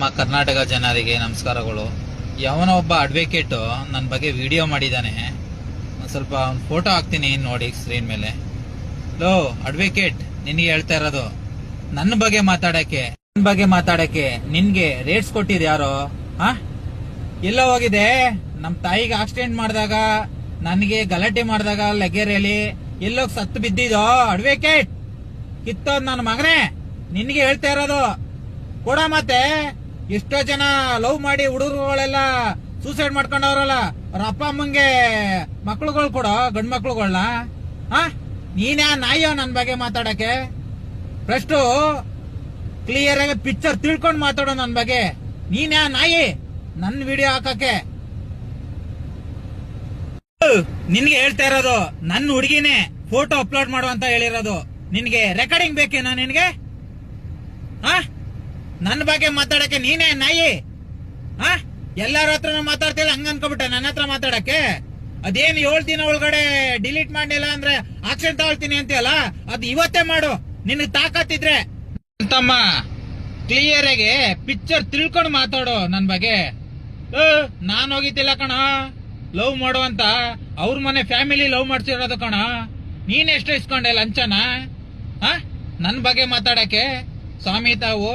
ನಮ್ಮ ಕರ್ನಾಟಕ ಜನರಿಗೆ ನಮಸ್ಕಾರಗಳು. ಯಾವನೋ ಒಬ್ಬ ಅಡ್ವೊಕೇಟ್ ನನ್ನ ಬಗ್ಗೆ ವಿಡಿಯೋ ಮಾಡಿದ್ದಾನೆ ಒಂದು ಸ್ವಲ್ಪ ಫೋಟೋ ಹಾಕ್ತೀನಿ ನೋಡಿ ಸ್ಕ್ರೀನ್ ಮೇಲೆ. ಲೋ ಅಡ್ವೊಕೇಟ್ ನಿನಗೆ ಹೇಳ್ತಾ ಇರೋದು ನನ್ನ ಬಗ್ಗೆ ಮಾತಾಡಕ್ಕೆ ನನ್ನ ಬಗ್ಗೆ ಮಾತಾಡಕ್ಕೆ ನಿನ್ಗೆ ರೇಟ್ಸ್ ಕೊಟ್ಟಿದ್ ಯಾರೋ? ಹಾ? ಎಲ್ಲ ಹೋಗಿದೆ? ನಮ್ಮ ತಾಯಿಗೆ ಆಕ್ಸಿಡೆಂಟ್ ಮಾಡಿದಾಗ, ನನಗೆ ಗಲಾಟೆ ಮಾಡಿದಾಗ ಲಗೇರಿಯಲ್ಲಿ ಎಲ್ಲೋಗಿ ಸತ್ತು ಬಿದ್ದಿದೋ ಅಡ್ವೊಕೇಟ್ ಕಿತ್ತೋದ್ ನನ್ನ ಮಗನೇ, ನಿನ್ಗೆ ಹೇಳ್ತಾ ಇರೋದು. ಕೂಡ ಮತ್ತೆ. ಎಷ್ಟೋ ಜನ ಲವ್ ಮಾಡಿ ಹುಡುಗರುಗಳೆಲ್ಲ ಸೂಸೈಡ್ ಮಾಡ್ಕೊಂಡವ್ರಲ್ಲ. ಅವ್ರ ಅಪ್ಪ ಅಮ್ಮಂಗೆ ಮಕ್ಳುಗಳು ಕೊಡೋ ಗಂಡ್ ಮಕ್ಳುಗಳನ್ನ ಆ? ನೀನ್ಯಾ ನಾಯಿಯೋ ನನ್ ಬಗ್ಗೆ ಮಾತಾಡಕ್ಕೆ? ಫಸ್ಟು ಕ್ಲಿಯರ್ ಆಗಿ ಪಿಕ್ಚರ್ ತಿಳ್ಕೊಂಡು ಮಾತಾಡೋ ನನ್ ಬಗ್ಗೆ. ನೀನ್ಯಾ ನಾಯಿ? ನನ್ ವಿಡಿಯೋ ಹಾಕಕ್ಕೆ. ನಿನ್ಗೆ ಹೇಳ್ತಾ ಇರೋದು ನನ್ನ ಹುಡುಗಿನೇ ಫೋಟೋ ಅಪ್ಲೋಡ್ ಮಾಡು ಅಂತ ಹೇಳಿರೋದು. ನಿನ್ಗೆ ರೆಕಾರ್ಡಿಂಗ್ ಬೇಕೇನಾ ನಿನ್ಗೆ? ಹಾ ನನ್ನ ಬಗ್ಗೆ ಮಾತಾಡಕ್ಕೆ ನೀನೇ ನಾಯಿ? ಹಾ ಎಲ್ಲಾರ ಹತ್ರನೂ ಮಾತಾಡ್ತಿಲ್ಲ, ಹಂಗ ಅನ್ಕೊಬಿಟ್ಟೆ ನನ್ನ ಹತ್ರ ಮಾತಾಡಕ್ಕೆ? ಅದೇನ್ ಏಳ್ ದಿನ ಒಳಗಡೆ ಡಿಲೀಟ್ ಮಾಡಿಲ್ಲ ಅಂದ್ರೆ ಆಕ್ಷನ್ ತಗೊಳ್ತೀನಿ ಅಂತೀಯಲ್ಲ? ಅದ್ ಇವತ್ತೇ ಮಾಡು. ನಿನಗ್ ತಾಕತ್ತಿದ್ರೆ. ತಮ್ಮ ಕ್ಲಿಯರ್ ಆಗಿ ಪಿಕ್ಚರ್ ತಿಳ್ಕೊಂಡು ಮಾತಾಡು ನನ್ ಬಗ್ಗೆ. ನಾನು ಹೋಗಿದ್ದಿಲ್ಲ ಕಣ. ಲವ್ ಮಾಡು ಅಂತ ಅವ್ರ ಮನೆ ಫ್ಯಾಮಿಲಿ ಲವ್ ಮಾಡ್ಸಿರೋದು ಕಣ. ನೀನ್ ಎಷ್ಟು ಇಸ್ಕೊಂಡೆ ಲಂಚನ? ಹಾ ನನ್ ಬಗ್ಗೆ ಮಾತಾಡಕ್ಕೆ? ಸ್ವಾಮಿ ತಾವು